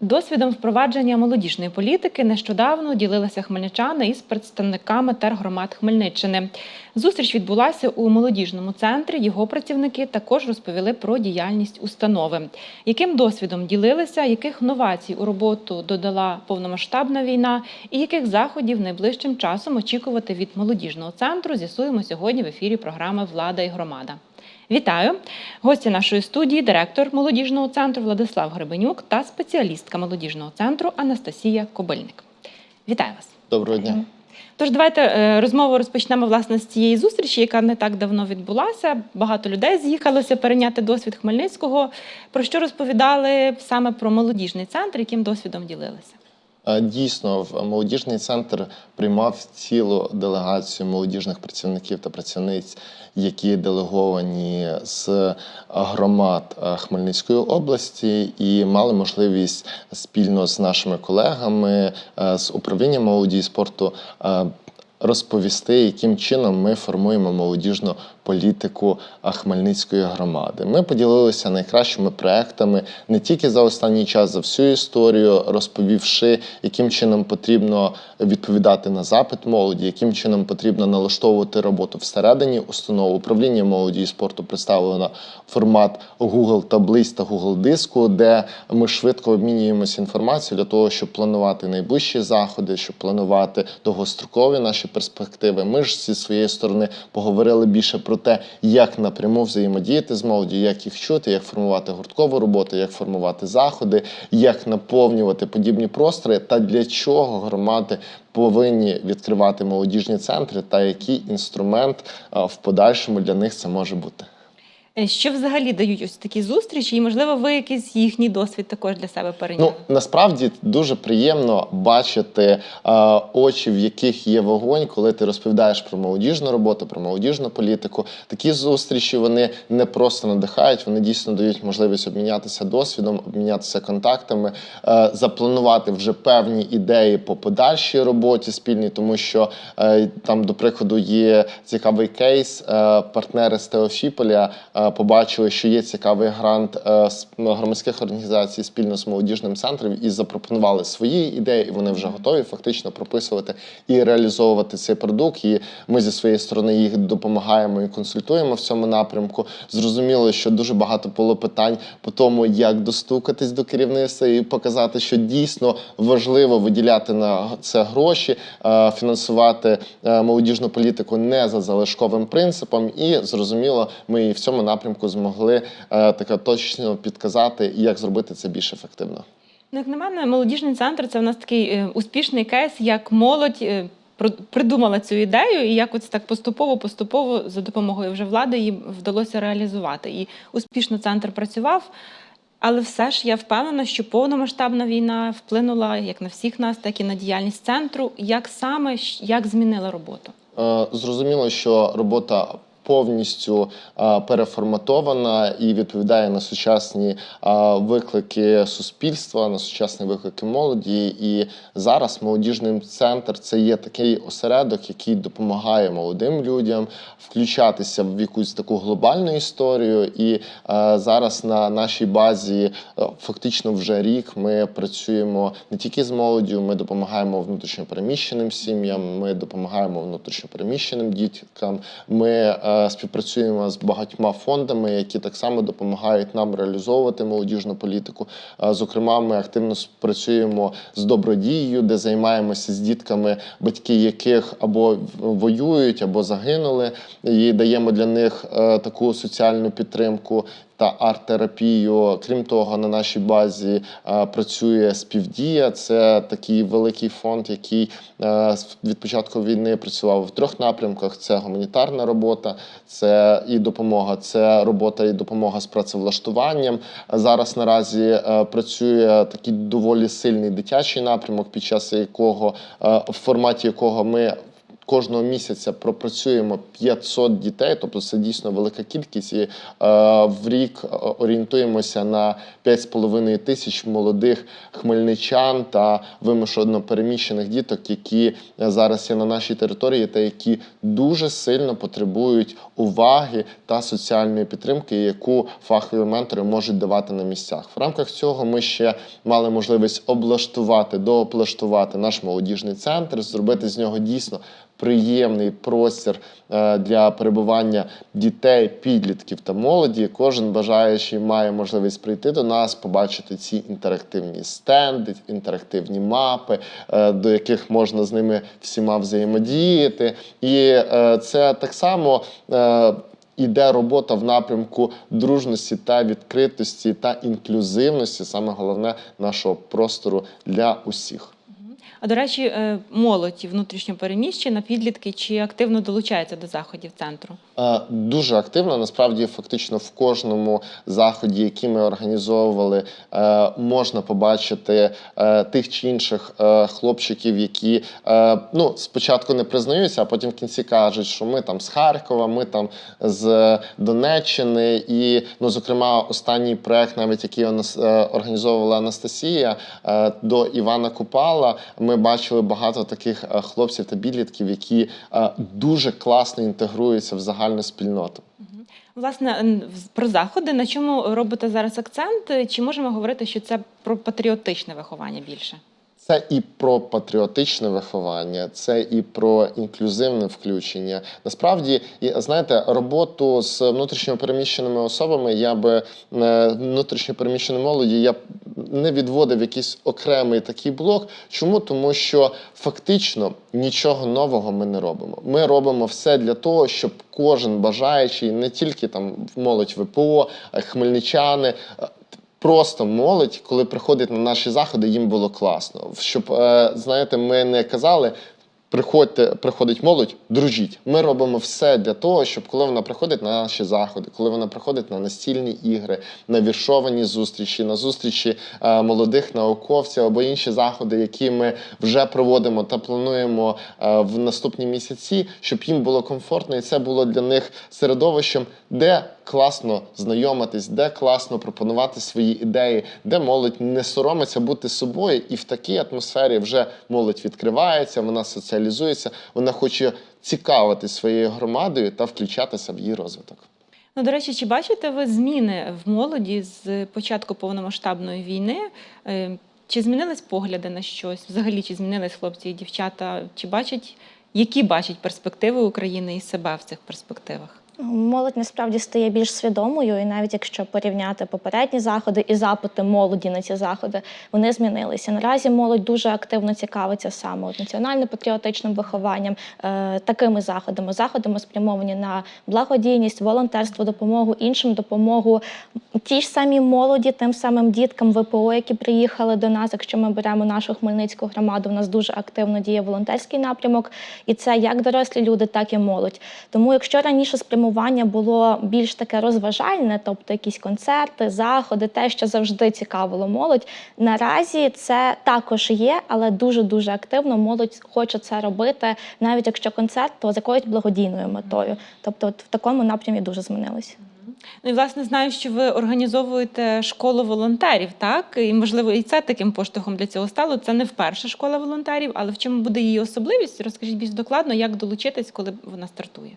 Досвідом впровадження молодіжної політики нещодавно ділилися хмельничани із представниками тергромад Хмельниччини. Зустріч відбулася у молодіжному центрі. Його працівники також розповіли про діяльність установи. Яким досвідом ділилися, яких новацій у роботу додала повномасштабна війна, і яких заходів найближчим часом очікувати від молодіжного центру, з'ясуємо сьогодні в ефірі програми Влада і громада. Вітаю! Гості нашої студії, директор молодіжного центру Владислав Гребенюк та спеціалістка молодіжного центру Анастасія Кобильник. Вітаю вас! Доброго дня. Тож давайте е, розмову розпочнемо власне з цієї зустрічі, яка не так давно відбулася. Багато людей з'їхалося перейняти досвід Хмельницького. Про що розповідали саме про молодіжний центр, яким досвідом ділилися? Е, Дійсно, в молодіжний центр приймав цілу делегацію молодіжних працівників та працівниць, які делеговані з громад е, Хмельницької області, і мали можливість спільно з нашими колегами е, з управління молоді і спорту. Розповісти, яким чином ми формуємо молодіжну політику Хмельницької громади. Ми поділилися найкращими проектами не тільки за останній час, за всю історію, розповівши, яким чином потрібно відповідати на запит молоді, яким чином потрібно налаштовувати роботу всередині установи. Управління молоді і спорту представлено формат Google таблиць та Google диску, де ми швидко обмінюємося інформацією для того, щоб планувати найближчі заходи, щоб планувати довгострокові наші перспективи. Ми ж зі своєї сторони поговорили більше про те, як напряму взаємодіяти з молоді, як їх чути, як формувати гурткову роботу, як формувати заходи, як наповнювати подібні простори, та для чого громади повинні відкривати молодіжні центри, та який інструмент в подальшому для них це може бути. Е, Що взагалі дають ось такі зустрічі, і можливо, ви якийсь їхній досвід також для себе перейняли? Ну насправді дуже приємно бачити е, очі, в яких є вогонь, коли ти розповідаєш про молодіжну роботу, про молодіжну політику. Такі зустрічі вони не просто надихають, вони дійсно дають можливість обмінятися досвідом, обмінятися контактами, е, запланувати вже певні ідеї по подальшій роботі спільній, тому що е, там, до прикладу, є цікавий кейс. Е, партнери з Теофіполя е, побачили, що є цікавий грант е, громадських організацій спільно з молодіжним центром і запропонували свої ідеї, і вони вже готові фактично прописувати і реалізовувати цей продукт. І ми зі своєї сторони їх допомагаємо і консультуємо в цьому напрямку. Зрозуміло, що дуже багато було питань по тому, як достукатись до керівництва і показати, що дійсно важливо виділяти на це гроші, е, фінансувати е, молодіжну політику не за залишковим принципом. І зрозуміло, ми і в цьому напрямку змогли е, така точно підказати, як зробити це більш ефективно. Ну, як на мене, молодіжний центр це в нас такий е, успішний кейс, як молодь е, придумала цю ідею, і як ось так поступово-поступово за допомогою вже влади їм вдалося реалізувати. І успішно центр працював. Але все ж я впевнена, що повномасштабна війна вплинула як на всіх нас, так і на діяльність центру. Як саме як змінила роботу? Зрозуміло, що робота повністю переформатована і відповідає на сучасні виклики суспільства, на сучасні виклики молоді. І зараз молодіжний центр це є такий осередок, який допомагає молодим людям включатися в якусь таку глобальну історію. І зараз на нашій базі фактично вже рік ми працюємо не тільки з молоддю, ми допомагаємо внутрішньопереміщеним сім'ям, ми допомагаємо внутрішньопереміщеним діткам. Ми е, співпрацюємо з багатьма фондами, які так само допомагають нам реалізовувати молодіжну політику. Зокрема, ми активно працюємо з добродією, де займаємося з дітками, батьки яких або воюють, або загинули, і даємо для них е, таку соціальну підтримку. Та арт-терапію. Крім того, на нашій базі е, працює співдія. Це такий великий фонд, який е, від початку війни працював в трьох напрямках: це гуманітарна робота, це і допомога, це робота і допомога з працевлаштуванням. Зараз наразі е, працює такий доволі сильний дитячий напрямок, під час якого в форматі якого ми кожного місяця пропрацюємо 500 дітей, тобто це дійсно велика кількість. І е, в рік е, орієнтуємося на 5,5 тисяч молодих хмельничан та вимушено переміщених діток, які зараз є на нашій території, та які дуже сильно потребують уваги та соціальної підтримки, яку фахові ментори можуть давати на місцях. В рамках цього ми ще мали можливість облаштувати, дооблаштувати наш молодіжний центр, зробити з нього дійсно приємний простір е, для перебування дітей, підлітків та молоді. Кожен бажаючий має можливість прийти до нас, побачити ці інтерактивні стенди, інтерактивні мапи, е, до яких можна з ними всіма взаємодіяти. І е, це так само. Іде робота в напрямку дружності та відкритості та інклюзивності, саме головне нашого простору для усіх. А до речі, е, молодь внутрішньопереміщена, підлітки чи активно долучаються до заходів центру? Е, Дуже активно. Насправді, фактично, в кожному заході, який ми організовували, е, можна побачити тих чи інших хлопчиків, які ну спочатку не признаються, а потім в кінці кажуть, що ми там з Харкова, ми там з Донеччини. І, ну, зокрема, останній проект, навіть який нас організовувала Анастасія до Івана Купала. Ми бачили багато таких е, хлопців та підлітків, які е, дуже класно інтегруються в загальну спільноту. Власне, про заходи, на чому робите зараз акцент? Чи можемо говорити, що це про патріотичне виховання більше? Це і про патріотичне виховання, це і про інклюзивне включення. Насправді, знаєте, роботу з внутрішньо переміщеними особами я би е, внутрішньо переміщеної молоді я не відводив якийсь окремий такий блок. Чому? Тому що фактично нічого нового ми не робимо. Ми робимо все для того, щоб кожен бажаючий, не тільки там молодь ВПО, хмельничани. Просто молодь, коли приходить на наші заходи, їм було класно. Щоб е, знаєте, ми не казали. Приходьте, приходить молодь, дружіть. Ми робимо все для того, щоб коли вона приходить на наші заходи, коли вона приходить на настільні ігри, на віршовані зустрічі, на зустрічі е, молодих науковців або інші заходи, які ми вже проводимо та плануємо е, в наступні місяці, щоб їм було комфортно, і це було для них середовищем, де класно знайомитись, де класно пропонувати свої ідеї, де молодь не соромиться бути собою, і в такій атмосфері вже молодь відкривається, вона соціалізується, вона хоче цікавитись своєю громадою та включатися в її розвиток. Ну, до речі, чи бачите ви зміни в молоді з початку повномасштабної війни? Е, Чи змінились погляди на щось? Взагалі, чи змінились хлопці і дівчата? Чи бачать, які бачать перспективи України і себе в цих перспективах? Молодь насправді стає більш свідомою, і навіть якщо порівняти попередні заходи і запити молоді на ці заходи, вони змінилися. Наразі молодь дуже активно цікавиться саме національно-патріотичним вихованням, е, такими заходами, заходами спрямовані на благодійність, волонтерство, допомогу іншим, допомогу тій ж самій молоді, тим самим діткам ВПО, які приїхали до нас. Якщо ми беремо нашу хмельницьку громаду, у нас дуже активно діє волонтерський напрямок, і це як дорослі люди, так і молодь. Тому, якщо раніше спрямування було більш таке розважальне, тобто якісь концерти, заходи, те, що завжди цікавило молодь, наразі це також є, але дуже дуже активно молодь хоче це робити, навіть якщо концерт, то з якоюсь благодійною метою. Тобто, от в такому напрямі дуже змінилось. Ну і власне знаю, що ви організовуєте школу волонтерів, так? І можливо, і це таким поштовхом для цього стало. Це не вперше школа волонтерів, але в чому буде її особливість? Розкажіть більш докладно, як долучитись, коли вона стартує.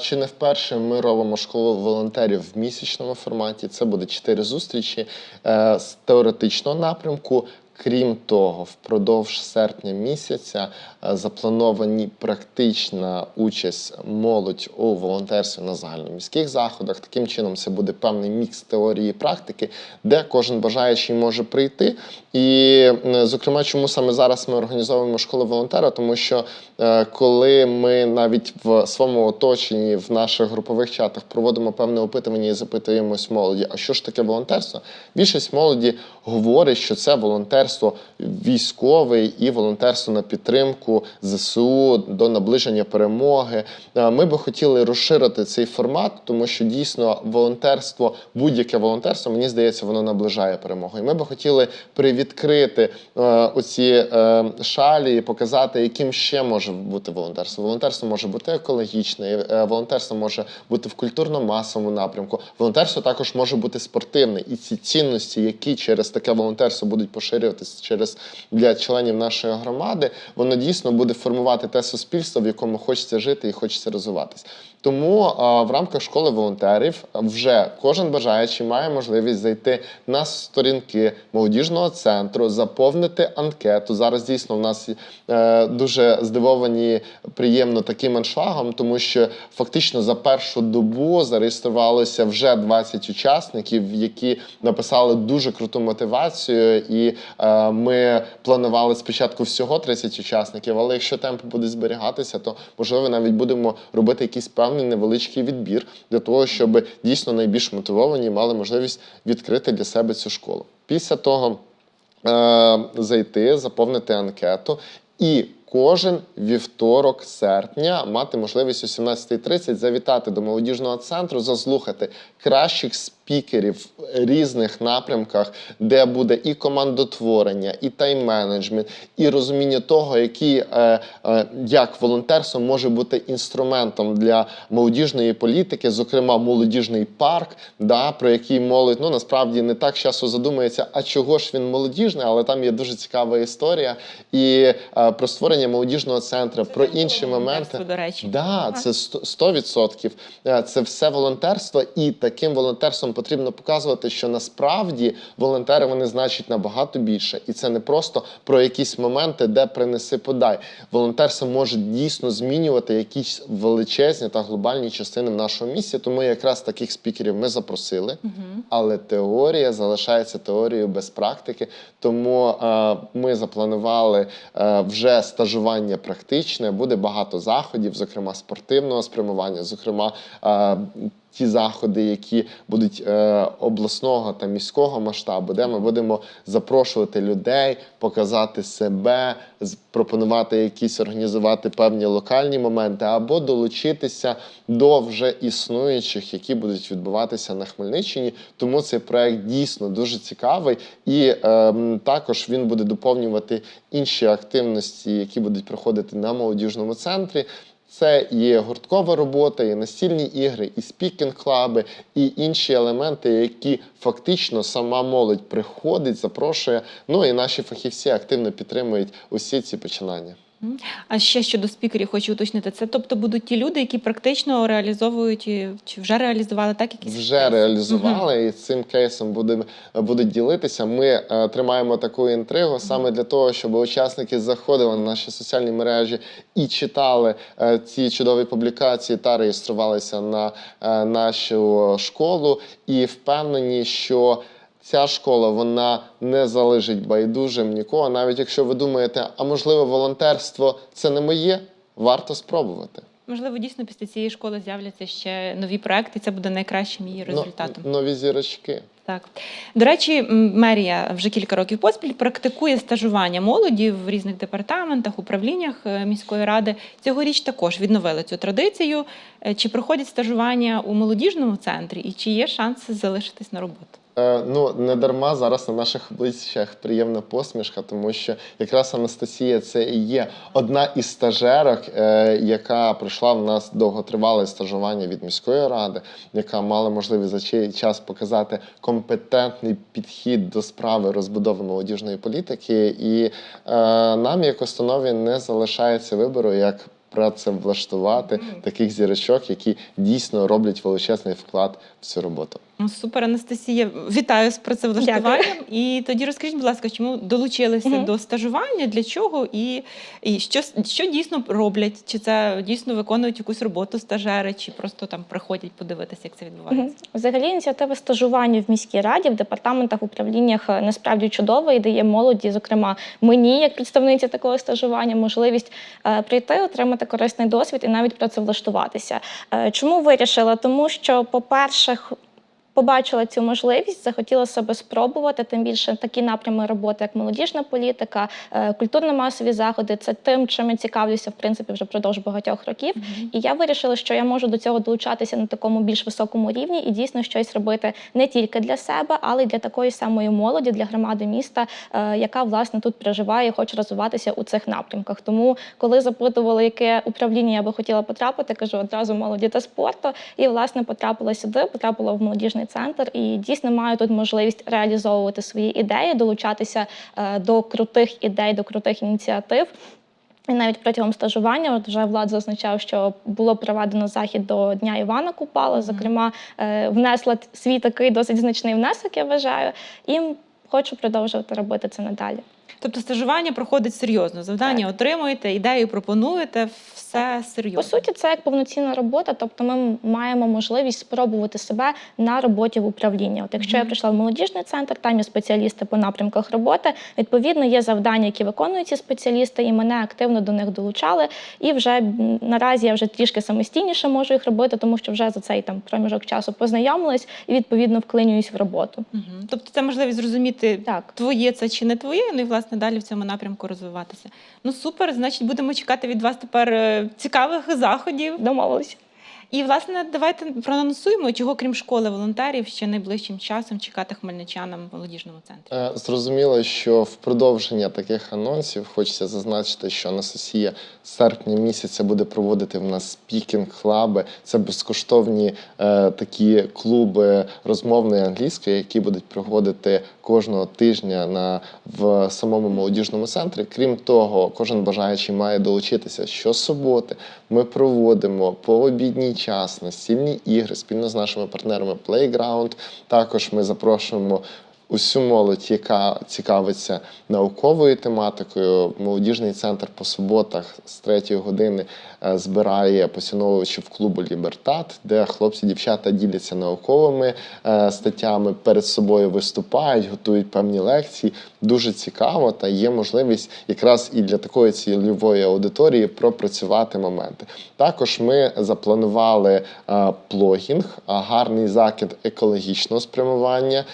Чи не вперше ми робимо школу волонтерів в місячному форматі? Це буде чотири зустрічі е, з теоретичного напрямку. Крім того, впродовж серпня місяця е, заплановані практична участь молодь у волонтерстві на загальноміських заходах. Таким чином, це буде певний мікс теорії і практики, де кожен бажаючий може прийти. І, зокрема, чому саме зараз ми організовуємо школу волонтера? Тому що е, коли ми навіть в своєму оточенні в наших групових чатах проводимо певне опитування і запитуємось молоді, а що ж таке волонтерство? Більшість молоді говорить, що це волонтерство військове і волонтерство на підтримку ЗСУ до наближення перемоги. Е, Ми би хотіли розширити цей формат, тому що дійсно волонтерство, будь-яке волонтерство, мені здається, воно наближає перемогу. І ми би хотіли привідкрити е, оці е, шалі і показати, яким ще може бути волонтерство. Волонтерство може бути екологічне, е, волонтерство може бути в культурно-масовому напрямку. Волонтерство також може бути спортивне, і ці цінності, які через таке волонтерство будуть поширюватися через для членів нашої громади, воно дійсно буде формувати те суспільство, в якому хочеться жити і хочеться розвиватись. Тому а, в рамках школи волонтерів вже кожен бажаючий має можливість зайти на сторінки молодіжного центру, заповнити анкету. Зараз дійсно в нас е, дуже здивовані приємно таким аншлагом, тому що фактично за першу добу зареєструвалося вже 20 учасників, які написали дуже круту мотивацію. І е, ми планували спочатку всього 30 учасників, але якщо темп буде зберігатися, то можливо навіть будемо робити якийсь певний невеличкий відбір для того, щоб дійсно найбільш мотивовані мали можливість відкрити для себе цю школу. Після того зайти, заповнити анкету і. Кожен вівторок серпня мати можливість о 17.30 завітати до молодіжного центру, заслухати кращих спікерів в різних напрямках, де буде і командотворення, і тайм-менеджмент, і розуміння того, які, е, е, як волонтерство може бути інструментом для молодіжної політики, зокрема молодіжний парк, да, про який молодь ну насправді не так часто задумується, а чого ж він молодіжний, але там є дуже цікава історія. І е, про створення молодіжного центру, про інші моменти. До речі. Да, це сто- 100%. Е, Це все волонтерство, і таким волонтерством потрібно показувати, що насправді волонтери вони значать набагато більше, і це не просто про якісь моменти, де принеси подай. Волонтерство може дійсно змінювати якісь величезні та глобальні частини в нашому місті. Тому якраз таких спікерів ми запросили. Але теорія залишається теорією без практики. Тому е, ми запланували е, вже стажування практичне. Буде багато заходів, зокрема спортивного спрямування, зокрема. Е, Ті заходи, які будуть е, обласного та міського масштабу, де ми будемо запрошувати людей, показати себе, пропонувати якісь організувати певні локальні моменти, або долучитися до вже існуючих, які будуть відбуватися на Хмельниччині. Тому цей проект дійсно дуже цікавий, і ем, також він буде доповнювати інші активності, які будуть проходити на молодіжному центрі. Це є гурткова робота, і настільні ігри, і спікінг-клаби, і інші елементи, які фактично сама молодь приходить, запрошує. Ну і наші фахівці активно підтримують усі ці починання. А ще щодо спікерів хочу уточнити. Це тобто будуть ті люди, які практично реалізовують чи вже реалізували так якісь Вже кейси? реалізували і цим кейсом будемо будуть ділитися. Ми е, тримаємо таку інтригу саме для того, щоб учасники заходили на наші соціальні мережі і читали е, ці чудові публікації та реєструвалися на е, нашу школу, і впевнені, що. Ця школа вона не залежить байдужим нікого. Навіть якщо ви думаєте, а можливо, волонтерство це не моє, варто спробувати. Можливо, дійсно після цієї школи з'являться ще нові проекти. Це буде найкращим її Ну, результатом. нові зірочки. Так до речі, мерія вже кілька років поспіль практикує стажування молоді в різних департаментах, управліннях е, міської ради. Цьогоріч також відновили цю традицію. Е, Чи проходять стажування у молодіжному центрі, і чи є шанси залишитись на роботу? Е, Ну, не дарма зараз на наших обличчях приємна посмішка, тому що якраз Анастасія це і є одна із стажерок, е, яка пройшла в нас довготривале стажування від міської ради, яка мала можливість за цей час показати компетентний підхід до справи розбудови молодіжної політики. І е, нам, як установі, не залишається вибору, як працевлаштувати таких зірочок, які дійсно роблять величезний вклад в цю роботу. Ну, Супер, Анастасія. Вітаю з працевлаштуванням. І тоді розкажіть, будь ласка, чому долучилися Мгм. до стажування, для чого і, і що, що дійсно роблять? Чи це дійсно виконують якусь роботу стажери, чи просто там приходять подивитися, як це відбувається? Взагалі ініціатива стажування в міській раді, в департаментах, управліннях е, насправді чудова і дає молоді, зокрема мені, як представниці такого стажування, можливість е, прийти, отримати корисний досвід і навіть працевлаштуватися. Е, Чому вирішила? Тому що, по-перше, побачила цю можливість, захотіла себе спробувати. Тим більше такі напрями роботи, як молодіжна політика, е, культурно-масові заходи. Це тим, чим я цікавлюся в принципі вже впродовж багатьох років. І я вирішила, що я можу до цього долучатися на такому більш високому рівні і дійсно щось робити не тільки для себе, але й для такої самої молоді, для громади міста, е, яка власне тут проживає і хоче розвиватися у цих напрямках. Тому, коли запитували, яке управління я би хотіла потрапити, кажу одразу молоді та спорту. І власне потрапила сюди, потрапила в молодіжний центр і дійсно маю тут можливість реалізовувати свої ідеї, долучатися е, до крутих ідей, до крутих ініціатив. І навіть протягом стажування, от вже Влад зазначав, що було проведено захід до Дня Івана Купала. Зокрема, е, внесла свій такий досить значний внесок, я вважаю, і хочу продовжувати робити це надалі. Тобто стажування проходить серйозно. Завдання отримуєте, ідею пропонуєте, все серйозно. По суті, це як повноцінна робота, тобто ми маємо можливість спробувати себе на роботі в управлінні. От якщо я прийшла в молодіжний центр, там є спеціалісти по напрямках роботи. Відповідно, є завдання, які виконують ці спеціалісти, і мене активно до них долучали. І вже наразі я вже трішки самостійніше можу їх робити, тому що вже за цей там проміжок часу познайомилась і відповідно вклинююсь в роботу. Мгм. Тобто це можливість зрозуміти, Так. твоє це чи не твоє, ну і власне далі в цьому напрямку розвиватися. Ну супер, значить, будемо чекати від вас тепер е, цікавих заходів. Домовились. І власне давайте проанонсуємо, чого крім школи волонтерів ще найближчим часом чекати хмельничанам в молодіжному центрі. Е, Зрозуміло, що в продовження таких анонсів хочеться зазначити, що Анастасія з серпня місяця буде проводити в нас спікінг-клаби. Це безкоштовні е, такі клуби розмовної англійської, які будуть проводити кожного тижня на в самому молодіжному центрі. Крім того, кожен бажаючий має долучитися щосуботи. Ми проводимо по обідній час настільні ігри спільно з нашими партнерами Playground. Також ми запрошуємо усю молодь, яка цікавиться науковою тематикою. Молодіжний центр по суботах з 3 години е, збирає поціновувачів клубу Лібертат, де хлопці дівчата діляться науковими е, статтями, перед собою виступають, готують певні лекції. Дуже цікаво та є можливість якраз і для такої цільової аудиторії пропрацювати моменти. Також ми запланували е, плогінг, гарний закид екологічного спрямування,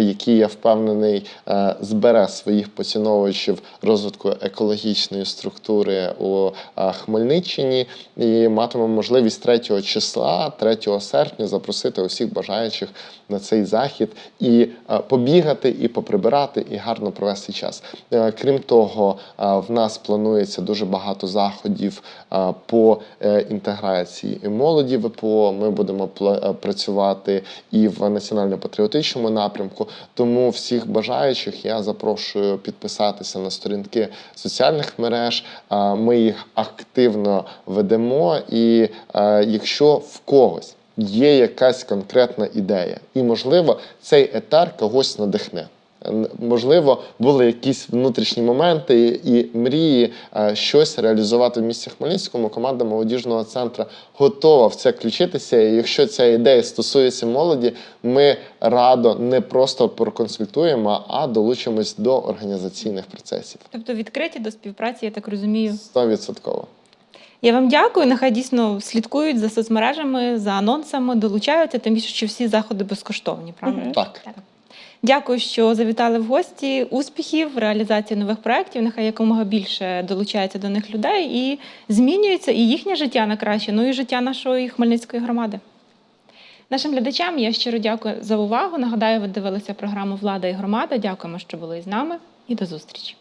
який я впевнений е, збере своїх поціновувачів розвитку екологічної структури у е, Хмельниччині. І матимемо можливість 3 числа, 3 серпня, запросити усіх бажаючих на цей захід і е, побігати, і поприбирати, і гарно провести час. Крім того, в нас планується дуже багато заходів по інтеграції молоді ВПО. Ми будемо працювати і в національно-патріотичному напрямку. Тому всіх бажаючих я запрошую підписатися на сторінки соціальних мереж. Ми їх активно ведемо. І е, якщо в когось є якась конкретна ідея, і можливо цей етар когось надихне. Можливо, були якісь внутрішні моменти і мрії е, щось реалізувати в місті Хмельницькому. Команда молодіжного центру готова в це включитися. І якщо ця ідея стосується молоді, ми радо не просто проконсультуємо, а долучимось до організаційних процесів. Тобто відкриті до співпраці, я так розумію. Стовідсотково. Я вам дякую. Нехай дійсно слідкують за соцмережами, за анонсами, долучаються, тим більше, що всі заходи безкоштовні. Правильно? Мгм. Так. Дякую, що завітали в гості. Успіхів в реалізації нових проєктів. Нехай якомога більше долучається до них людей і змінюється і їхнє життя на краще, ну і життя нашої Хмельницької громади. Нашим глядачам я щиро дякую за увагу. Нагадаю, ви дивилися програму Влада і громада. Дякуємо, що були з нами, і до зустрічі.